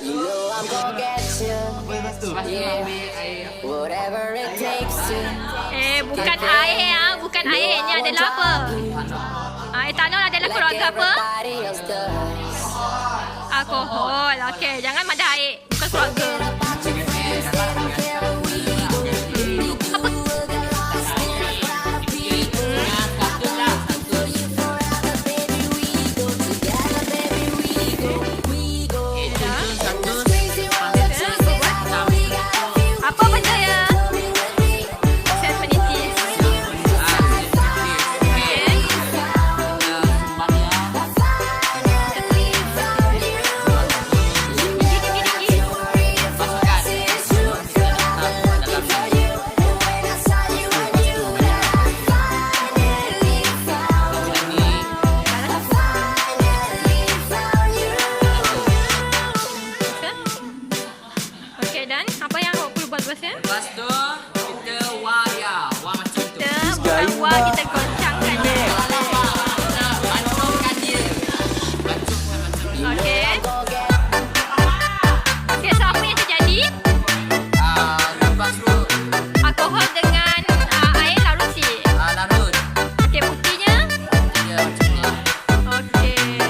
You know I'm gonna get you. Yeah. Whatever it takes to. Eh, bukan air ah, bukan air. Ni adalah apa? Ah, etanol adalah keluarga apa? Alkohol. Okey, jangan ada air. Bukan keluarga. Lepas tu kita waya. Wah macam tu. Kita bukan wah kita goncangkan dia. Okay, so apa yang terjadi? Uh, lepas tu Alkohol dengan